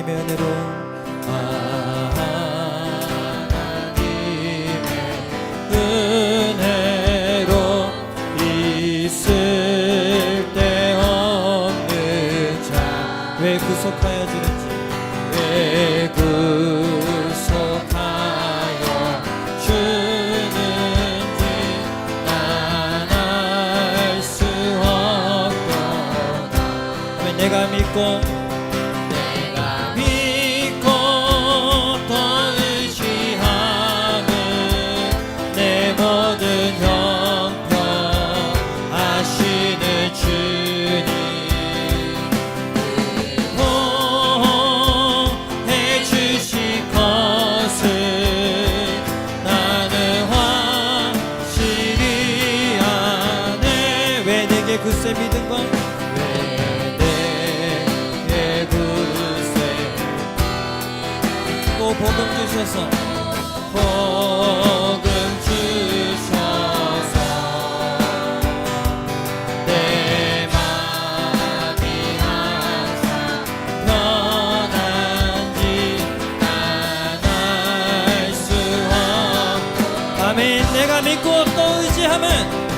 하나님의 은혜로 아. 때 믿은 걸 왜내 구세? 또 복음 주셔서 복음 주셔서 내 마음이 항상 변한지 난알수 없고 아멘. 내가 믿고 또 의지하면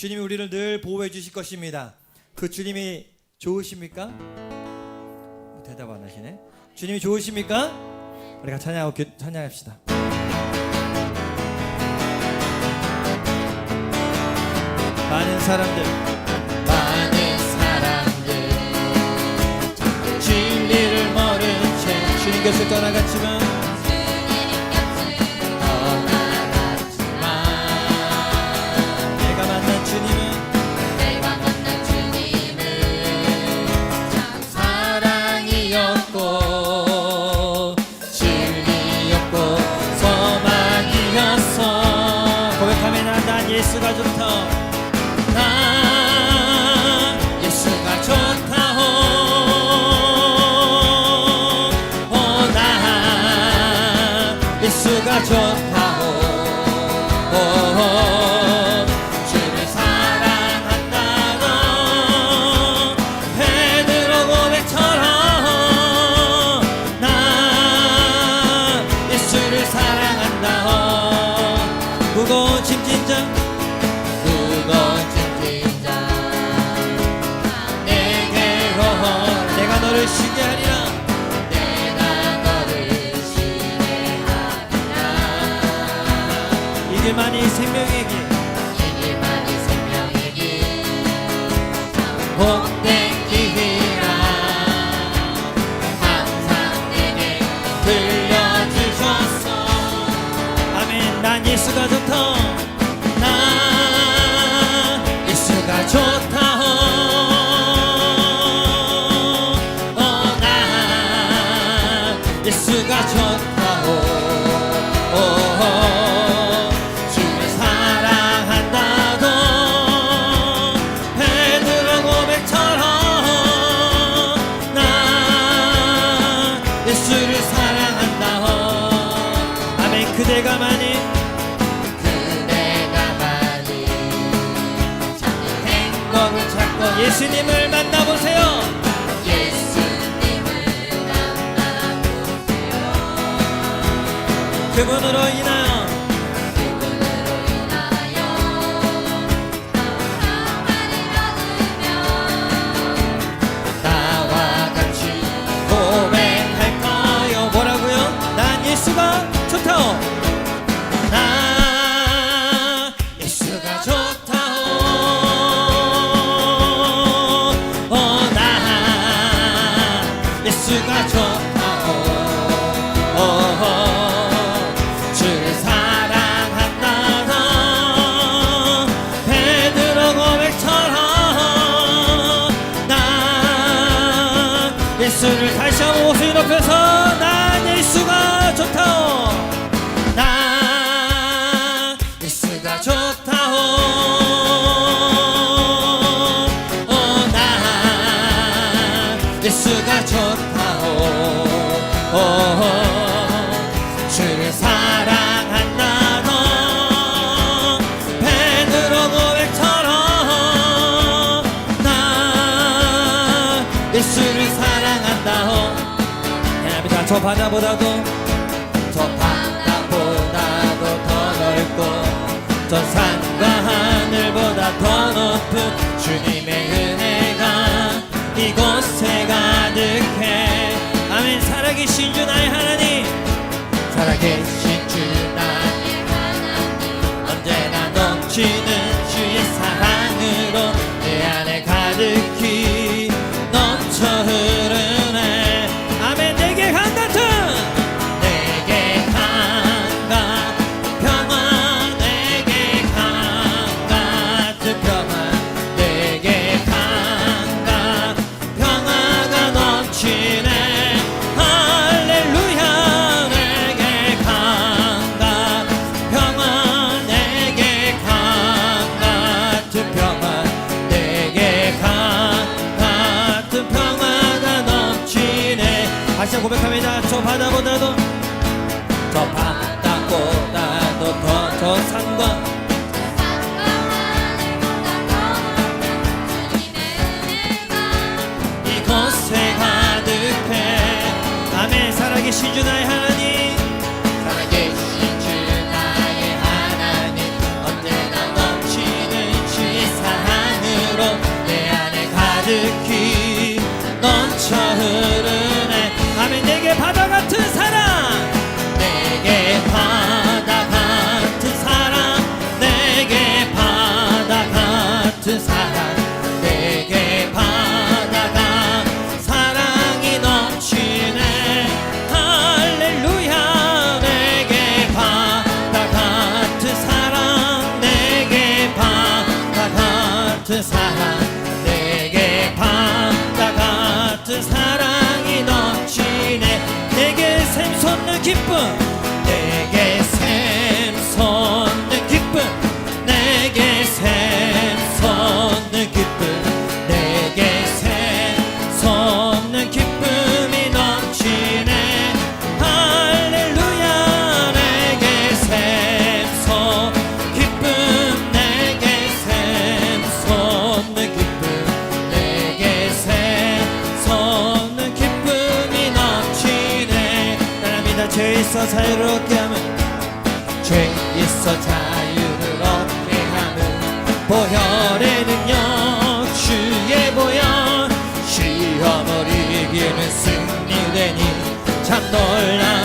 주님이 우리를 늘 보호해 주실 것입니다. 그 주님이 좋으십니까? 대답 안 하시네. 주님이 좋으십니까? 우리가 찬양하고 찬양합시다. 많은 사람들 진리를 모른 채 주님 곁을 떠나갔지만 같아오. 바다보다도 저 바다보다도 더 넓고 저 산과 하늘보다 더 높은 주님의 은혜가 이곳에 가득해. 아멘. 살아계신 주 나의 하나님. 살아계신 바다보다도 저 바다보다도 더 저 산과 계신 주 나의 하나님. 살아계신 주 나의 하나님 언제나 넘치는 주 사랑으로 내 안에 가득해 ரட்சிப்பு 널랑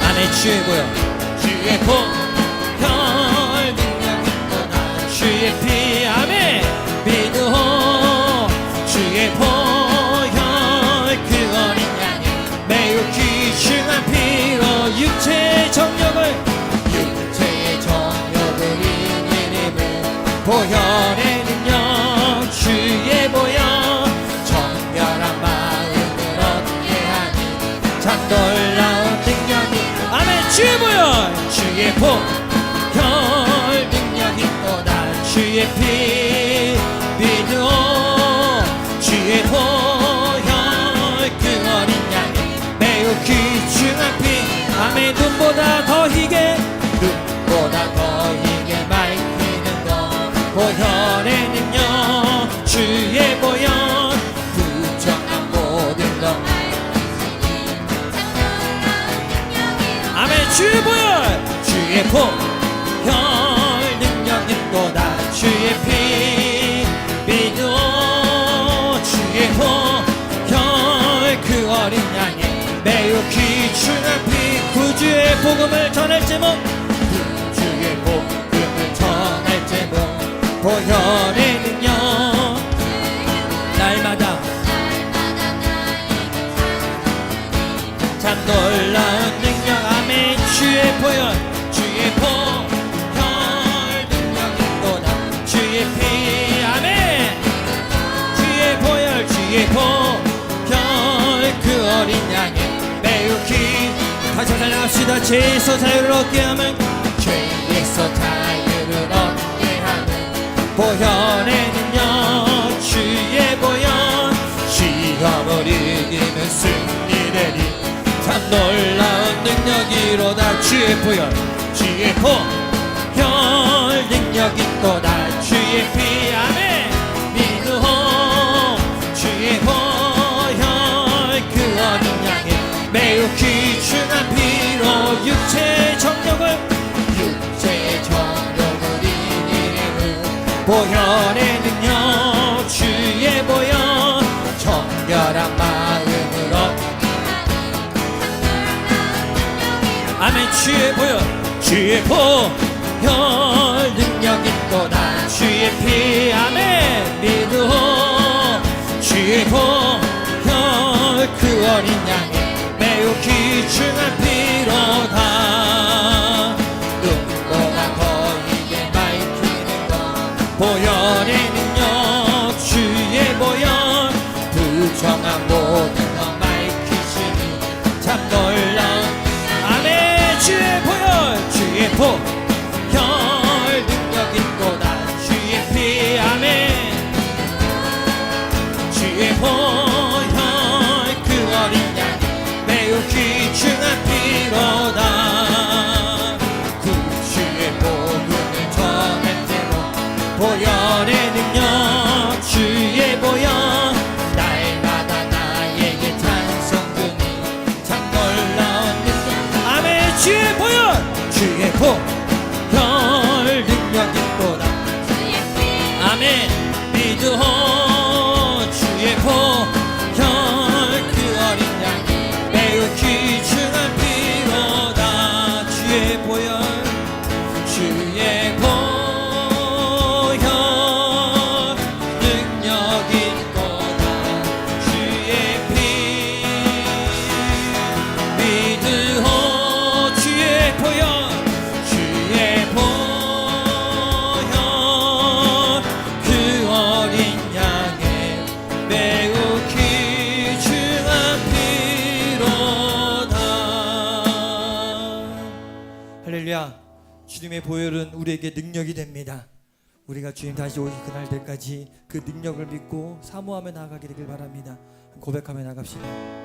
안에 취해고요 취해고 주의 보혈 능력이 또다 주의 피 믿어 주의 보혈 그 어린 양의 매우 귀중한 피 아멘 눈보다 더 희게 눈보다 더 희게 맑히는 것. 보혈의 능력 주의 보혈 아멘 주의 보혈 주의 보혈 능력이 또다. 주의 피 믿어 주의 보혈 그 어린 양의 매우 귀중한 피 구주의 복음을 전할 제목. 구주의 복음을 전할 제목. 보혈의 능력. 날마다. 참 놀라운 능력. 아멘. 주의 보혈 어린 양의 매우 기 다시 한번 찬양합시다. 죄에서 자유를 얻게 하면 죄에서 자유를 얻게 하는 보혈의 능력 주의 보혈. 시험을 이기는 승리되리. 참 놀라운 능력이로다. 주의 보혈 주의 보 귀중한 피로 육체의 정력을 육체의 정력을 이기는 보혈의 능력 주의 보혈 정결한 마음을 얻 아멘 주의 보혈 주의 보혈 능력이 또다 주의 피. 아멘 믿으호 주의 보혈 그 어린 양의 귀중한 피로다. 눈보다 더 이게 밝히는 것. 보혈의 능력 주의 보혈. 부정한 모든 것 밝히시니 참 놀라운 아멘. 주의 보혈 주의 보혈 능력이 또다 주의 피. 아멘. 주의 보혈 보혈은 우리에게 능력이 됩니다. 우리가 주님 다시 오실 그날 때까지 그 능력을 믿고 사모하며 나아가게 되길 바랍니다. 고백하며 나갑시다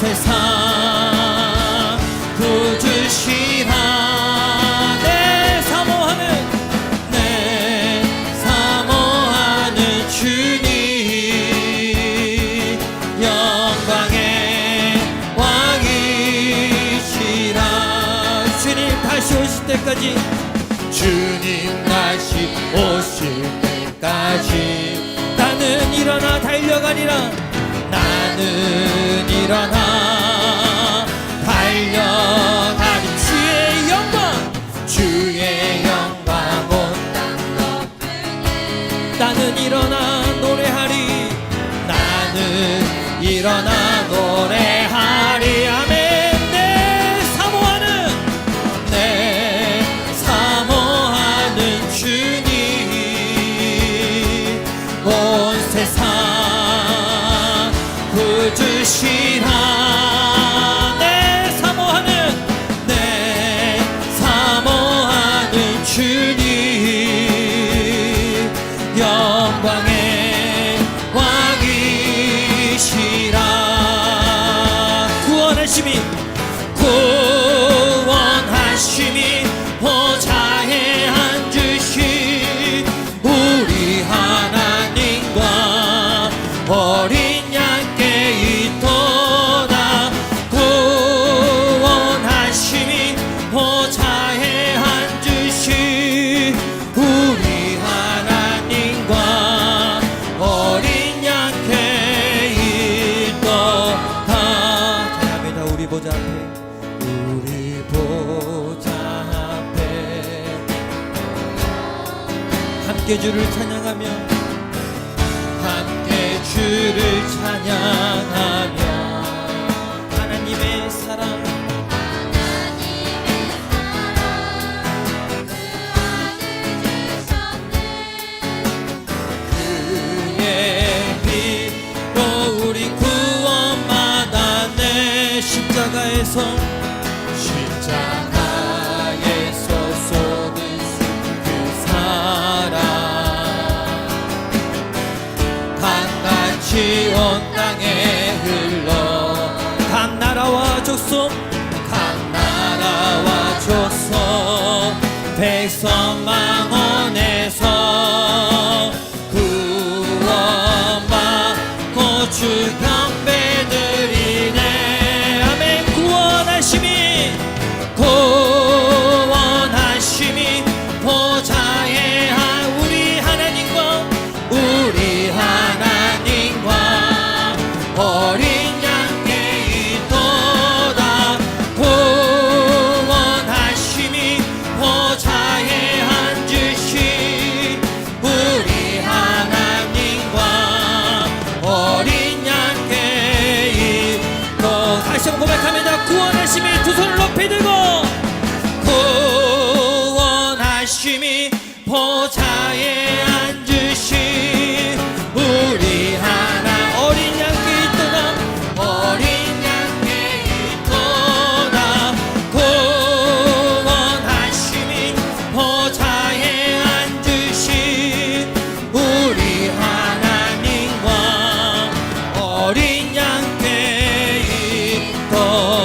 세상 구주시라 내 사모하는 내 사모하는 주님 영광의 왕이시라. 주님 다시 오실 때까지 주님 다시 오실 때까지 나는 일어나 달려가리라. 일어나. 달려가는 주의 영광 주의 영광 온 땅 높은 해 나는 일어나. 열심히 함께 주를 찬양하며 함께 주를 찬양하며. 족속